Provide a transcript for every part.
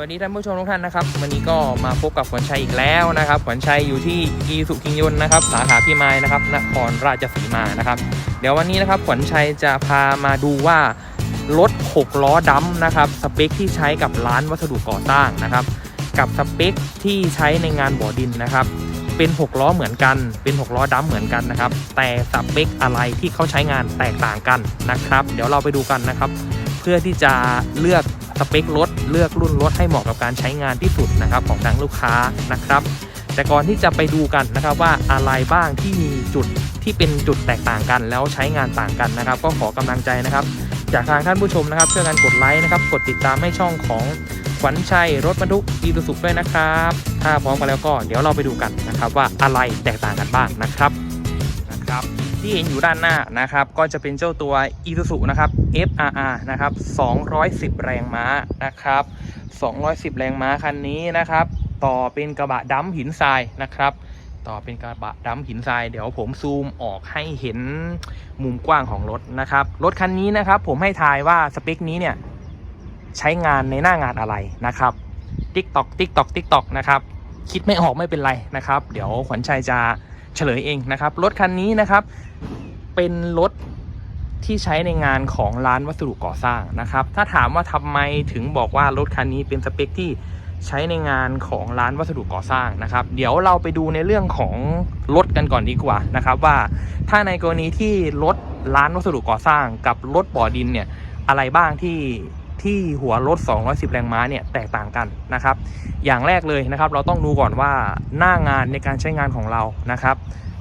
วัสดีท่านผู้ชมทุกท่านนะครับ วันนี้ก็มาพบกับขวัญชัยอีกแล้วนะครับขวัญชัยอยู่ที่อีสุกิงยนนะครับ สาขาพี่ไม้นะครับนครราชสีมานะครับ เดี๋ยววันนี้นะครับขวัญชัยจะพามาดูว่ารถ 6 ล้อดัมนะครับสเปคที่ใช้กับร้านวัสดุก่อสร้างนะครับ กับสเปคที่ใช้ในงานบ่อดินนะครับ เป็น 6 ล้อเหมือนกัน เป็น 6 ล้อดัมเหมือนกันนะครับ แต่สเปคอะไรที่เขาใช้งานแตกต่างกันนะครับ เดี๋ยวเราไปดูกันนะครับ เพื่อที่จะเลือก สเปครถเลือกรุ่นรถให้เหมาะกับการใช้งานที่สุดนะครับของทางลูกค้านะครับ แต่ก่อนที่จะไปดูกันนะครับว่าอะไรบ้างที่มีจุดที่เป็นจุดแตกต่างกันแล้วใช้งานต่างกันนะครับ ก็ขอกำลังใจนะครับ จากทางท่านผู้ชมนะครับช่วยกันกดไลค์นะครับ กดติดตามให้ช่องของขวัญชัยรถบรรทุกอีซูซุด้วยนะครับ ถ้าพร้อมกันแล้วก็เดี๋ยวเราไปดูกันนะครับว่าอะไรแตกต่างกันบ้างนะครับ ที่เห็นอยู่ด้านหน้านะครับ ก็จะเป็นเจ้าตัว i s u z u นะครับ FRR นะครับ 210 แรงม้านะครับ 210 แรงม้าคันนี้นะครับ ต่อเป็นกระบะดัมหินทรายนะครับ ต่อเป็นกระบะดัมหินทราย เดี๋ยวผมซูมออกให้เห็นมุมกว้างของรถนะครับ รถคันนี้นะครับ ผมให้ทายว่าสเปคนี้เนี่ยใช้งานในหน้างานอะไรนะครับ TikTok TikTok TikTok นะครับ คิดไม่ออกไม่เป็นไรนะครับ เดี๋ยวขวัญชัยจะ เฉลยเองนะครับ รถคันนี้นะครับ เป็นรถที่ใช้ในงานของร้านวัสดุก่อสร้างนะครับ ถ้าถามว่าทำไมถึงบอกว่ารถคันนี้เป็นสเปคที่ใช้ในงานของร้านวัสดุก่อสร้างนะครับ เดี๋ยวเราไปดูในเรื่องของรถกันก่อนดีกว่านะครับ ว่าถ้าในกรณีที่รถร้านวัสดุก่อสร้างกับรถบ่อดินเนี่ยอะไรบ้างที่ ที่หัวรถ 210 แรงม้าเนี่ยแตกต่างกันนะครับ อย่างแรกเลยนะครับเราต้องดูก่อนว่าหน้างานในการใช้งานของเรานะครับ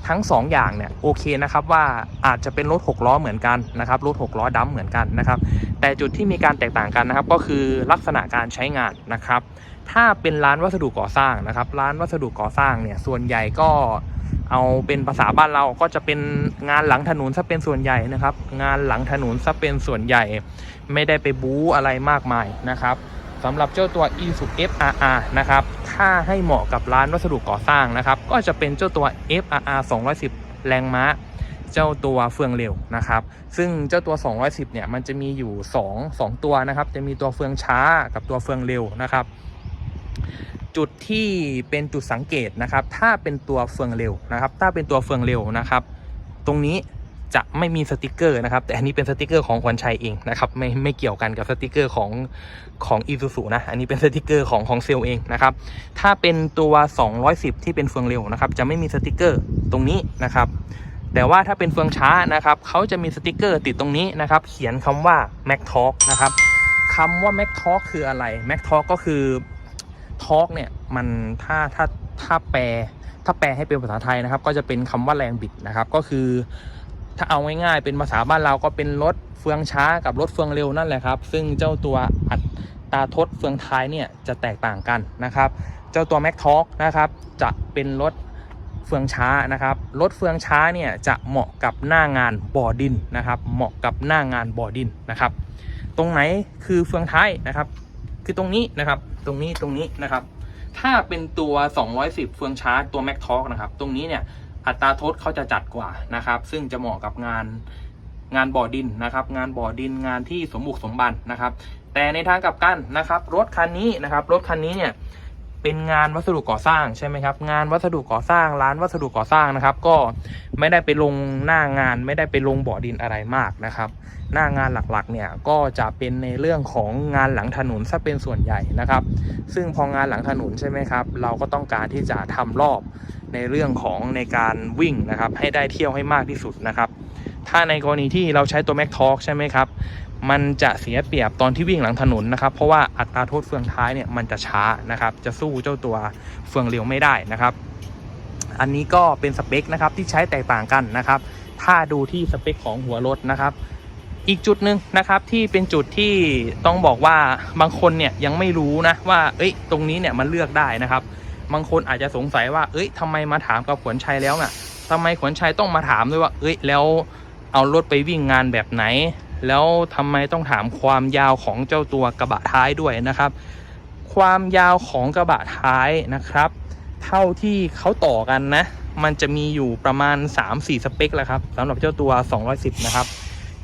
ทั้ง 2 อย่างเนี่ยโอเคนะครับว่าอาจจะเป็นรถ 6 ล้อเหมือนกันนะครับรถ 6 ล้อดัมเหมือนกันนะครับ แต่จุดที่มีการแตกต่างกันนะครับ ก็คือลักษณะการใช้งานนะครับ ถ้าเป็นร้านวัสดุก่อสร้างนะครับ ร้านวัสดุก่อสร้างเนี่ยส่วนใหญ่ก็ เอาเป็นภาษาบ้านเราก็จะเป็นงานหลังถนนซะเป็นส่วนใหญ่นะครับ งานหลังถนนซะเป็นส่วนใหญ่ ไม่ได้ไปบู๊อะไรมากมายนะครับสำหรับเจ้าตัว e s u FRR นะครับ ถ้าให้เหมาะกับร้านวัสดุก่อสร้างนะครับ ก็จะเป็นเจ้าตัว FRR 210 แรงม้า เจ้าตัวเฟืองเร็วนะครับ ซึ่งเจ้าตัว 210 เนี่ย มันจะมีอยู่ 2 2 ตัวนะครับ จะมีตัวเฟืองช้ากับตัวเฟืองเร็วนะครับ จุดที่เป็นจุดสังเกตนะครับ ถ้าเป็นตัวเฟืองเร็วนะครับ ถ้าเป็นตัวเฟืองเร็วนะครับ ตรงนี้จะไม่มีสติกเกอร์นะครับ แต่อันนี้เป็นสติกเกอร์ของขวัญชัยเองนะครับ ไม่ไม่เกี่ยวกันกับสติกเกอร์ของของอีซูซูนะ อันนี้เป็นสติกเกอร์ของของเซลเองนะครับ ถ้าเป็นตัว 210 ที่เป็นเฟืองเร็วนะครับ จะไม่มีสติกเกอร์ตรงนี้นะครับ แต่ว่าถ้าเป็นเฟืองช้านะครับเขาจะมีสติกเกอร์ติดตรงนี้นะครับ เขียนคำว่า Mac Talk นะครับคำว่า Mac Talk คืออะไร Mac Talk ก็คือ Talk เนี่ยมันถ้าถ้าถ้าแปลถ้าแปลให้เป็นภาษาไทยนะครับ ก็จะเป็นคำว่าแรงบิดนะครับ ก็คือถ้าเอาง่ายๆเป็นภาษาบ้านเราก็เป็นรถเฟืองช้ากับรถเฟืองเร็วนั่นแหละครับ ซึ่งเจ้าตัวอัตราทดเฟืองท้ายเนี่ยจะแตกต่างกันนะครับ เจ้าตัว Mac Talk นะครับจะเป็นรถเฟืองช้านะครับ รถเฟืองช้าเนี่ยจะเหมาะกับหน้างานบ่อดินนะครับ เหมาะกับหน้างานบ่อดินนะครับ ตรงไหนคือเฟืองท้ายนะครับ คือตรงนี้นะครับ ตรงนี้ตรงนี้นะครับ ถ้าเป็นตัว 210 เฟืองชาร์จตัว Mac Talk นะครับ ตรงนี้เนี่ยอัตราทดเขาจะจัดกว่านะครับ ซึ่งจะเหมาะกับงานงานบ่อดินนะครับ งานบ่อดินงานที่สมบุกสมบันนะครับ แต่ในทางกลับกันนะครับ รถคันนี้นะครับ รถคันนี้เนี่ย เป็นงานวัสดุก่อสร้างใช่ไหมครับ งานวัสดุก่อสร้างร้านวัสดุก่อสร้างนะครับ ก็ไม่ได้ไปลงหน้างาน ไม่ได้ไปลงบ่อดินอะไรมากนะครับ หน้างานหลักๆเนี่ยก็จะเป็นในเรื่องของงานหลังถนนซะเป็นส่วนใหญ่นะครับ ซึ่งพองานหลังถนนใช่ไหมครับ เราก็ต้องการที่จะทำรอบในเรื่องของในการวิ่งนะครับ ให้ได้เที่ยวให้มากที่สุดนะครับ ถ้าในกรณีที่เราใช้ตัว Mac Talk ใช่ไหมครับ มันจะเสียเปรียบตอนที่วิ่งหลังถนนนะครับ เพราะว่าอัตราโทษเฟืองท้ายเนี่ยมันจะช้านะครับ จะสู้เจ้าตัวเฟืองเร็วไม่ได้นะครับ อันนี้ก็เป็นสเปคนะครับที่ใช้แตกต่างกันนะครับ ถ้าดูที่สเปคของหัวรถนะครับ อีกจุดหนึ่งนะครับที่เป็นจุดที่ต้องบอกว่าบางคนเนี่ยยังไม่รู้นะว่า เอ้ย ตรงนี้เนี่ยมันเลือกได้นะครับ บางคนอาจจะสงสัยว่า เอ้ยทำไมมาถามกับขวัญชัยแล้วน่ะทำไมขวัญชัยต้องมาถามด้วยว่า เอ้ย แล้วเอารถไปวิ่งงานแบบไหน แล้วทำไมต้องถามความยาวของเจ้าตัวกระบะท้ายด้วยนะครับ ความยาวของกระบะท้ายนะครับ เท่าที่เขาต่อกันนะ มันจะมีอยู่ประมาณ 3-4 สเปคแหละครับสำหรับเจ้าตัว 210 นะครับ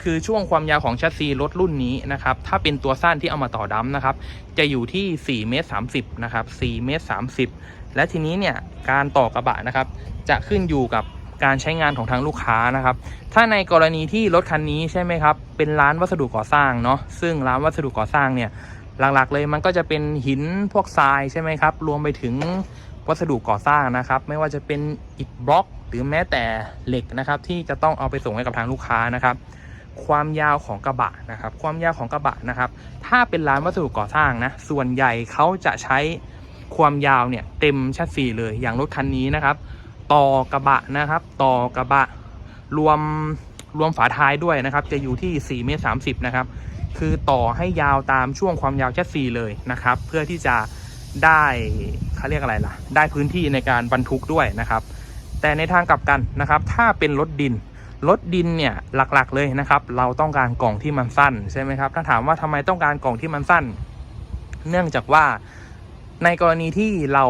คือช่วงความยาวของแชสซีรถรุ่นนี้นะครับ ถ้าเป็นตัวสั้นที่เอามาต่อดัมนะครับ จะอยู่ที่4เมตร30นะครับ4เมตร30 และทีนี้เนี่ยการต่อกระบะนะครับ จะขึ้นอยู่กับ การใช้งานของทางลูกค้านะครับ ถ้าในกรณีที่รถคันนี้ใช่ไหมครับ เป็นร้านวัสดุก่อสร้างเนาะ ซึ่งร้านวัสดุก่อสร้างเนี่ย หลักๆเลยมันก็จะเป็นหินพวกทรายใช่ไหมครับ รวมไปถึงวัสดุก่อสร้างนะครับ ไม่ว่าจะเป็นอิฐบล็อก หรือแม้แต่เหล็กนะครับ ที่จะต้องเอาไปส่งให้กับทางลูกค้านะครับ ความยาวของกระบะนะครับ ความยาวของกระบะนะครับ ถ้าเป็นร้านวัสดุก่อสร้างนะ ส่วนใหญ่เขาจะใช้ความยาวเนี่ยเต็มแชัดซีเลย อย่างรถคันนี้นะครับ ต่อกระบะนะครับ ต่อกระบะ รวมรวมฝาท้ายด้วยนะครับ จะอยู่ที่4เมตร30นะครับ คือต่อให้ยาวตามช่วงความยาวแชัดซีเลยนะครับ เพื่อที่จะได้เขาเรียกอะไรล่ะ ได้พื้นที่ในการบรรทุกด้วยนะครับ แต่ในทางกลับกันนะครับ ถ้าเป็นรถดินรถดินเนี่ยหลักๆเลยนะครับ เราต้องการกล่องที่มันสั้นใช่ไหมครับ ถ้าถามว่าทำไมต้องการกล่องที่มันสั้น เนื่องจากว่าในกรณีที่เรา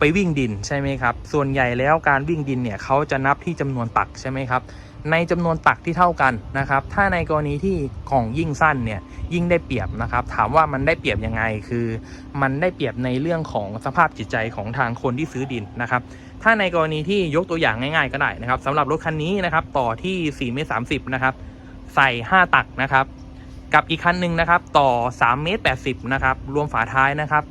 ไปวิ่งดินใช่ไหมครับ ส่วนใหญ่แล้วการวิ่งดินเนี่ยเขาจะนับที่จำนวนตักใช่ไหมครับ ในจำนวนตักที่เท่ากันนะครับ ถ้าในกรณีที่กองยิ่งสั้นเนี่ยยิ่งได้เปรียบนะครับ ถามว่ามันได้เปรียบยังไงคือ มันได้เปรียบในเรื่องของสภาพจิตใจของทางคนที่ซื้อดินนะครับถ้าในกรณีที่ยกตัวอย่างง่ายๆก็ได้นะครับสำหรับรถคันนี้นะครับต่อที่4เมตร30นะครับใส่ 5 ตักนะครับ กับอีกคันหนึ่งนะครับต่อ3เมตร80นะครับรวมฝาท้ายนะครับ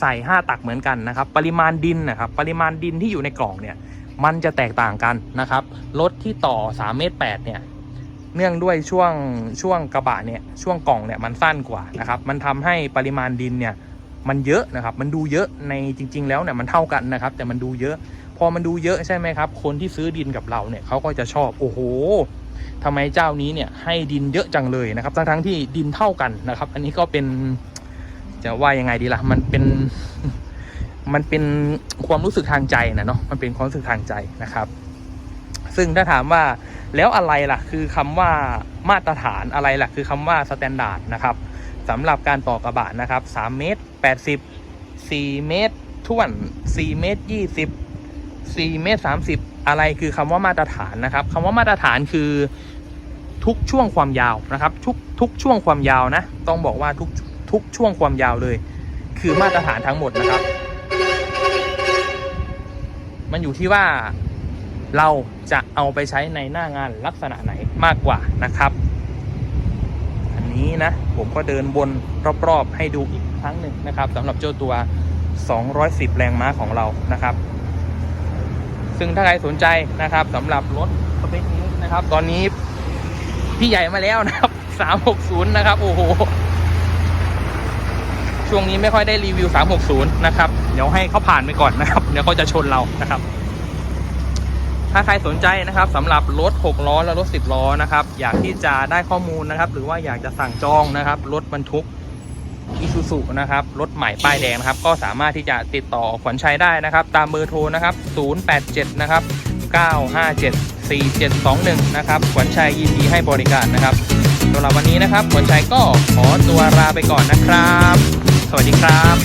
ใส่ 5 ตักเหมือนกันนะครับ ปริมาณดินนะครับ ปริมาณดินที่อยู่ในกล่องเนี่ยมันจะแตกต่างกันนะครับรถที่ต่อ3เมตร8เนี่ยเนื่องด้วยช่วงช่วงกระบะเนี่ยช่วงกล่องเนี่ยมันสั้นกว่านะครับมันทำให้ปริมาณดินเนี่ยมันเยอะนะครับ มันดูเยอะในจริง ๆ แล้วเนี่ยมันเท่ากันนะครับ แต่มันดูเยอะ พอมันดูเยอะใช่ไหมครับ คนที่ซื้อดินกับเราเนี่ยเขาก็จะชอบ โอ้โหทำไมเจ้านี้เนี่ยให้ดินเยอะจังเลยนะครับ ทั้งๆที่ดินเท่ากันนะครับ อันนี้ก็เป็น จะว่ายังไงดีล่ะ มันเป็น มันเป็นความรู้สึกทางใจนะเนาะ มันเป็นความรู้สึกทางใจนะครับ ซึ่งถ้าถามว่าแล้วอะไรล่ะ คือคำว่ามาตรฐานอะไรล่ะ คือคำว่าสแตนดาร์ดนะครับสำหรับการต่อกระบะนะครับ3เมตร80 4 เมตรท่วน 4 เมตร 20 4 เมตร 30 อะไรคือคำว่ามาตรฐานนะครับคำว่ามาตรฐานคือทุกช่วงความยาวนะครับ ทุกทุกช่วงความยาวนะ ต้องบอกว่าทุก ทุกช่วงความยาวเลย คือมาตรฐานทั้งหมดนะครับ มันอยู่ที่ว่าเราจะเอาไปใช้ในหน้างานลักษณะไหนมากกว่านะครับ อันนี้นะ ผมก็เดินวนรอบๆให้ดูอีกครั้งหนึ่งนะครับสำหรับเจ้าตัว 210 แรงม้าของเรานะครับ ซึ่งถ้าใครสนใจนะครับสำหรับรถสเปคนี้นะครับ ตอนนี้พี่ใหญ่มาแล้วนะครับ 360 นะครับ โอ้โห ช่วงนี้ไม่ค่อยได้รีวิว 360 นะครับ เดี๋ยวให้เขาผ่านไปก่อนนะครับ เดี๋ยวเขาจะชนเรานะครับ ถ้าใครสนใจนะครับสำหรับรถ 6 ล้อและรถ 10 ล้อนะครับ อยากที่จะได้ข้อมูลนะครับ หรือว่าอยากจะสั่งจองนะครับ รถบรรทุกอีซูซุนะครับ รถใหม่ป้ายแดงนะครับ ก็สามารถที่จะติดต่อขวัญชัยได้นะครับ ตามเบอร์โทรนะครับ 087 นะครับ 957 4721 นะครับขวัญชัยยินดีให้บริการนะครับ สำหรับวันนี้นะครับขวัญชัยก็ขอตัวลาไปก่อนนะครับ สวัสดีครับ